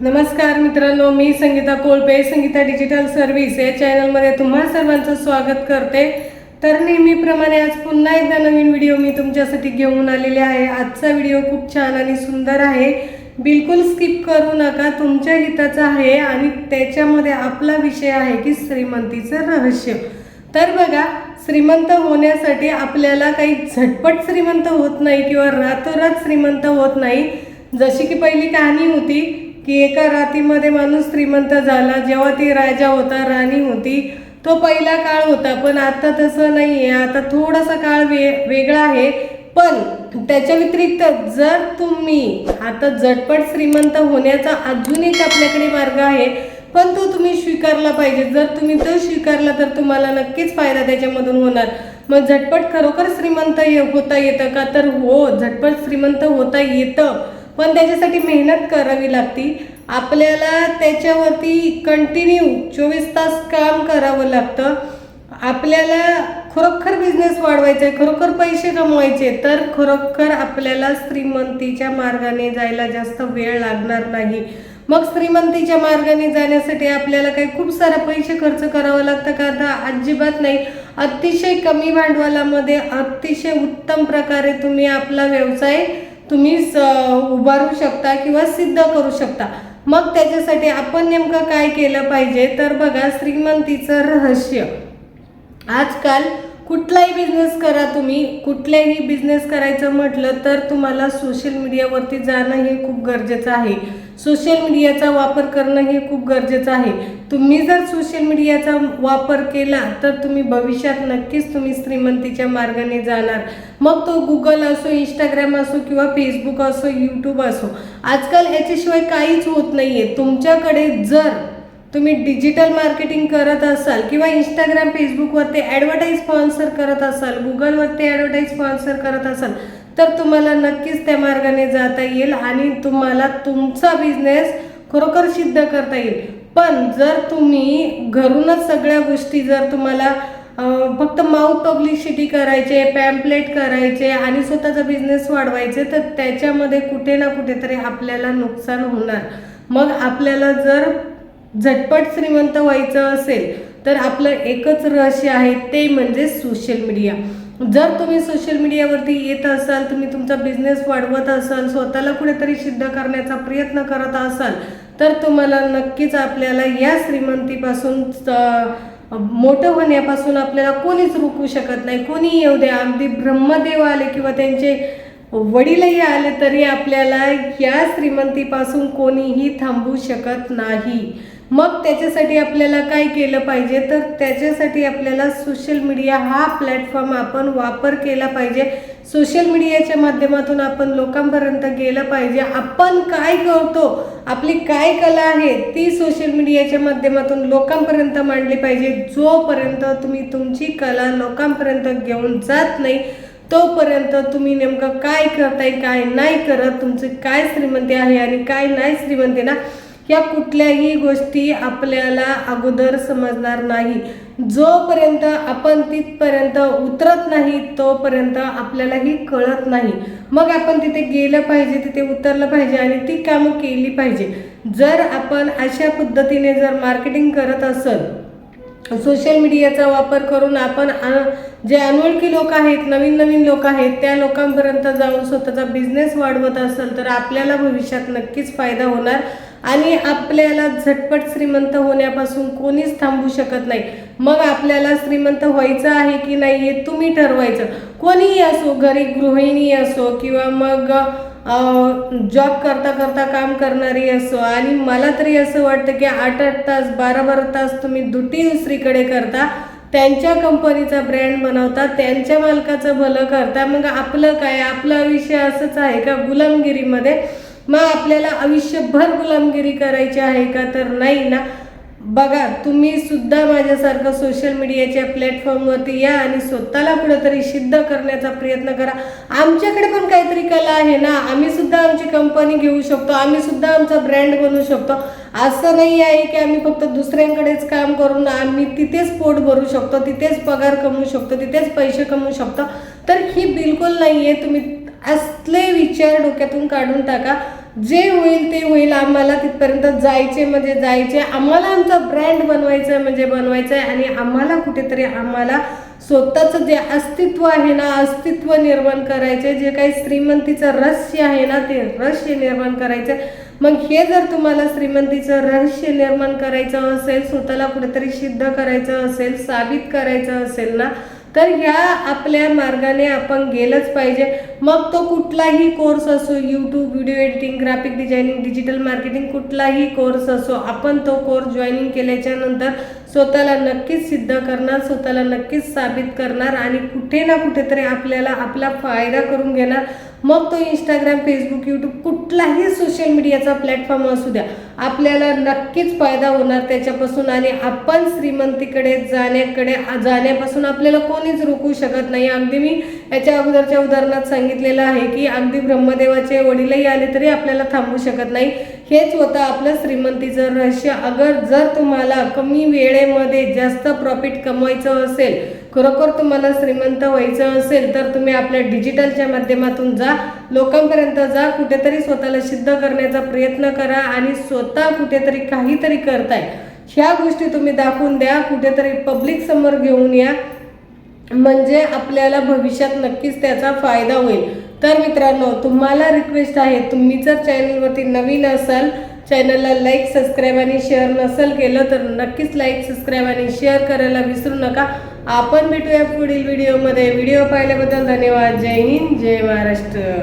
नमस्कार मित्रांनो मी संगीता कोळपे संगीता डिजिटल सर्व्हिस या चॅनलमध्ये तुम्हा सर्वांचं स्वागत करते. तर नेहमीप्रमाणे आज पुन्हा एकदा नवीन व्हिडिओ मी तुमच्यासाठी घेऊन आलेले आहे. आजचा व्हिडिओ खूप छान आणि सुंदर आहे. बिलकुल स्किप करू नका तुमच्या हिताचा आहे आणि त्याच्यामध्ये आपला विषय आहे की श्रीमंतीचं रहस्य. तर बघा श्रीमंत होण्यासाठी आपल्याला काही झटपट श्रीमंत होत नाही किंवा रातोरात श्रीमंत होत नाही. जशी की पहिली कहाणी होती की एका रातीमध्ये माणूस श्रीमंत झाला जेव्हा ती राजा होता राणी होती तो पहिला काळ होता. पण आता तसं नाही आहे आता थोडासा काळ वे वेगळा आहे. पण त्याच्या व्यतिरिक्त जर तुम्ही आता झटपट श्रीमंत होण्याचा अजून एक आपल्याकडे मार्ग आहे पण तो तुम्ही स्वीकारला पाहिजे. जर तुम्ही तो स्वीकारला तर तुम्हाला नक्कीच फायदा त्याच्यामधून होणार. मग झटपट खरोखर श्रीमंत होता येतं का? तर हो झटपट श्रीमंत होता येतं. पण त्याच्यासाठी मेहनत करावी लागती. आपल्याला त्याच्यावरती कंटिन्यू चोवीस तास काम करावं लागतं. आपल्याला खरोखर बिझनेस वाढवायचा आहे खरोखर पैसे कमवायचे तर खरोखर आपल्याला श्रीमंतीच्या मार्गाने जायला जास्त वेळ लागणार नाही. मग श्रीमंतीच्या मार्गाने जाण्यासाठी आपल्याला काही खूप सारा पैसे खर्च करावं लागतं का? आता अजिबात नाही. अतिशय कमी भांडवलामध्ये अतिशय उत्तम प्रकारे तुम्ही आपला व्यवसाय तुम्ही स उभारू शकता किंवा सिद्ध करू शकता. मग त्याच्यासाठी आपण नेमकं काय केलं पाहिजे? तर बघा श्रीमंतीचं रहस्य. आजकाल कुठलाही बिझनेस करा तुम्ही कुठलाही बिझनेस करायचं म्हटलं तर तुम्हाला सोशल मीडियावरती जाणं हे खूप गरजेचं आहे. सोशल मीडियाचा वापर करणं हे खूप गरजेचं आहे. तुम्ही जर सोशल मीडियाचा वापर केला तर तुम्ही भविष्यात नक्कीच तुम्ही श्रीमंतीच्या मार्गाने जाणार. मग तो गुगल असो इंस्टाग्राम असो किंवा फेसबुक असो यूट्यूब असो. आजकाल याच्याशिवाय काहीच होत नाही आहे तुमच्याकडे जर तुम्ही डिजिटल मार्केटिंग करत असाल किंवा इंस्टाग्राम फेसबुकवरती ॲडव्हर्टाईज स्पॉन्सर करत असाल गुगलवरती ॲडव्हर्टाईज स्पॉन्सर करत असाल तर तुम्हाला नक्कीच त्या मार्गाने जाता येईल आणि तुम्हाला तुमचा बिझनेस खरोखर सिद्ध करता येईल. पण जर तुम्ही घरूनच सगळ्या गोष्टी जर तुम्हाला फक्त माउथ पब्लिसिटी करायचे पॅम्पलेट करायचे आणि स्वतःचा बिझनेस वाढवायचे तर त्याच्यामध्ये कुठे ना कुठेतरी आपल्याला नुकसान होणार. मग आपल्याला जर झटपट श्रीमंत व्हायचं असेल तर आपलं एकच रहस्य आहे ते म्हणजे सोशल मीडिया जर तुम्ही सोशल मीडियावरती येत असाल तुम्ही तुमचा बिझनेस वाढवत असाल स्वतःला कुठेतरी सिद्ध करण्याचा प्रयत्न करत असाल तर तुम्हाला नक्कीच आपल्याला या श्रीमंतीपासून मोठं होण्यापासून आपल्याला कोणीच रोखू शकत नाही. कोणी येऊ द्या अगदी ब्रह्मदेव आले किंवा त्यांचे वडीलही आले तरी आपल्याला या श्रीमंतीपासून कोणीही थांबू शकत नाही. मग त्याच्यासाठी आपल्याला काय केलं पाहिजे? तर त्याच्यासाठी आपल्याला सोशल मीडिया हा प्लॅटफॉर्म आपण वापर केला पाहिजे. सोशल मीडियाच्या माध्यमातून आपण लोकांपर्यंत गेलं पाहिजे. आपण काय करतो? आपली काय कला आहे? ती सोशल मीडियाच्या माध्यमातून लोकांपर्यंत मांडली पाहिजे. जोपर्यंत तुम्ही तुमची कला लोकांपर्यंत घेऊन जात नाही तोपर्यंत तुम्ही नेमकं काय करताय काय नाही करत तुमची काय श्रीमंती आहे आणि काय नाही श्रीमंती ना या कुठल्याही गोष्टी आपल्याला अगोदर समजणार नाही. जोपर्यंत आपण तिथपर्यंत उतरत नाही तोपर्यंत आपल्यालाही कळत नाही. मग आपण तिथे गेलं पाहिजे तिथे उतरलं पाहिजे आणि ती कामं केली पाहिजे. जर आपण अशा पद्धतीने जर मार्केटिंग करत असेल सोशल मीडियाचा वापर करून आपण जे अनोळखी लोक आहेत नवीन नवीन लोक आहेत त्या लोकांपर्यंत जाऊन स्वतःचा बिझनेस वाढवत असेल तर आपल्याला भविष्यात नक्कीच फायदा होणार. आणि आपल्याला झटपट श्रीमंत होण्यापासून कोणीच थांबू शकत नाही. मग आपल्याला श्रीमंत व्हायचं आहे की नाही हे तुम्ही ठरवायचं. कोणीही असो घरी गृहिणी असो किंवा मग जॉब करता करता काम करणारी असो आणि मला तरी असं वाटतं की आठ आठ तास बारा बारा तास तुम्ही दुटी दुसरीकडे करता त्यांच्या कंपनीचा ब्रँड बनवता त्यांच्या मालकाचं भलं करता मग आपलं काय? आपलं आयुष्य असंच आहे का गुलामगिरीमध्ये? मग आपल्याला आयुष्यभर गुलामगिरी करायची आहे का? तर नाही ना. बघा तुम्ही सुद्धा माझ्यासारखं सोशल मीडियाच्या प्लॅटफॉर्मवरती या आणि स्वतःला कुठेतरी सिद्ध करण्याचा प्रयत्न करा. आमच्याकडे पण काहीतरी कला आहे ना. आम्ही सुद्धा आमची कंपनी घेऊ शकतो. आम्ही सुद्धा आमचा ब्रँड बनवू शकतो. असं नाही आहे की आम्ही फक्त दुसऱ्यांकडेच काम करून आम्ही तिथेच पोट भरू शकतो तिथेच पगार कमवू शकतो तिथेच पैसे कमवू शकतो. तर ही बिलकुल नाही आहे तुम्ही असले विचार डोक्यातून काढून टाका. जे होईल ते होईल. आम्हाला तिथपर्यंत जायचे म्हणजे जायचे. आम्हाला आमचा ब्रँड बनवायचं आहे म्हणजे बनवायचं आहे. आणि आम्हाला कुठेतरी आम्हाला स्वतःचं जे अस्तित्व आहे ना अस्तित्व निर्माण करायचे जे काही श्रीमंतीचं रहस्य आहे ना ते रहस्य निर्माण करायचं मग हे जर तुम्हाला श्रीमंतीचं रहस्य निर्माण करायचं असेल स्वतःला कुठेतरी सिद्ध करायचं असेल साबित करायचं असेल ना तर ह्या आपल्या मार्गाने आपण गेलंच पाहिजे. मग तो कुठलाही कोर्स असो YouTube video editing graphic designing digital marketing कुठलाही कोर्स असो आपण तो कोर्स जॉईनिंग केल्याच्यानंतर स्वतःला नक्कीच सिद्ध करणार स्वतःला नक्कीच साबित करणार आणि कुठे ना कुठेतरी आपल्याला आपला फायदा करून घेणार. मग तो इंस्टाग्राम फेसबुक यूट्यूब कुठलाही सोशल मीडियाचा प्लॅटफॉर्म असू द्या आपल्याला नक्कीच फायदा होणार त्याच्यापासून आणि आपण श्रीमंतीकडे जाण्याकडे जाण्यापासून आपल्याला कोणीच रोखू शकत नाही. अगदी मी याच्या अगोदरच्या उदाहरणात सांगितलेलं आहे की अगदी ब्रह्मदेवाचे वडीलही आले तरी आपल्याला थांबू शकत नाही. हेच होतं आपलं श्रीमंतीचं रहस्य. अगर जर तुम्हाला कमी वेळेमध्ये जास्त प्रॉफिट कमवायचं असेल खरोखर तुम्हाला श्रीमंत व्हायचं असेल तर तुम्ही आपल्या डिजिटलच्या माध्यमातून जा. लोकांपर्यंत जा. कुठेतरी स्वतःला सिद्ध करण्याचा प्रयत्न करा आणि स्वतः कुठेतरी काहीतरी करताय. ह्या गोष्टी तुम्ही दाखवून द्या. कुठेतरी पब्लिक समोर घेऊन या. म्हणजे आपल्याला भविष्यात नक्कीच त्याचा फायदा होईल. तर मित्रांनो तुम्हाला रिक्वेस्ट आहे तुम्ही जर चॅनलवरती नवीन असाल चॅनलला लाईक सबस्क्राईब आणि शेअर नसेल केलं तर नक्कीच लाईक सबस्क्राईब आणि शेअर करायला विसरू नका. आपण भेटूया पुढील व्हिडिओमध्ये व्हिडिओ पाहिल्याबद्दल धन्यवाद. जय हिंद जय महाराष्ट्र.